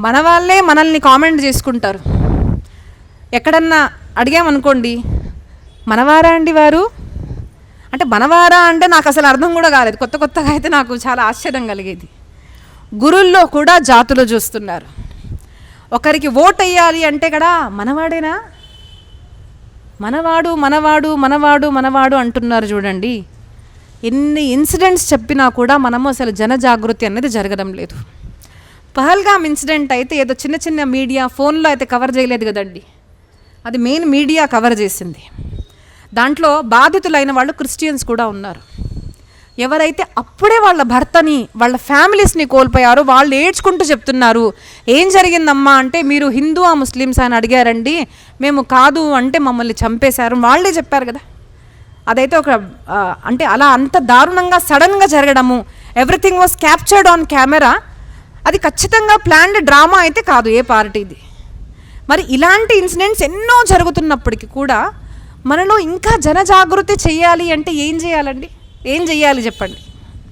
మన వాళ్ళే మనల్ని కామెంట్ చేసుకుంటారు. ఎక్కడన్నా అడిగామనుకోండి మనవారా అండి వారు? అంటే మనవారా అంటే నాకు అసలు అర్థం కూడా కాలేదు. కొత్త కొత్తగా అయితే నాకు చాలా ఆశ్చర్యం కలిగేది. గురుల్లో కూడా జాతులు చూస్తున్నారు. ఒకరికి ఓట్ వేయాలి అంటే కదా మనవాడేనా? మనవాడు మనవాడు మనవాడు మనవాడు అంటున్నారు చూడండి. ఎన్ని ఇన్సిడెంట్స్ చెప్పినా కూడా మనము అసలు జనజాగృతి అనేది జరగడం లేదు. పహల్గామ్ ఇన్సిడెంట్ అయితే ఏదో చిన్న చిన్న మీడియా ఫోన్లో అయితే కవర్ చేయలేదు కదండి. అది మెయిన్ మీడియా కవర్ చేసింది. దాంట్లో బాధితులైన వాళ్ళు క్రిస్టియన్స్ కూడా ఉన్నారు. ఎవరైతే అప్పుడే వాళ్ళ భర్తని వాళ్ళ ఫ్యామిలీస్ని కోల్పోయారో వాళ్ళు ఏడ్చుకుంటూ చెప్తున్నారు ఏం జరిగిందమ్మా? అంటే మీరు హిందూ ఆ ముస్లిమ్స్ అని అడిగారండి. మేము కాదు అంటే మమ్మల్ని చంపేశారు. వాళ్ళే చెప్పారు కదా. అదైతే ఒక అంటే అలా అంత దారుణంగా సడన్గా జరగడము. Everything was captured on camera అది ఖచ్చితంగా ప్లాన్డ్ డ్రామా అయితే కాదు ఏ పార్టీది. మరి ఇలాంటి ఇన్సిడెంట్స్ ఎన్నో జరుగుతున్నప్పటికీ కూడా మనలో ఇంకా జనజాగృతి చేయాలి అంటే ఏం చేయాలండి? ఏం చేయాలి చెప్పండి?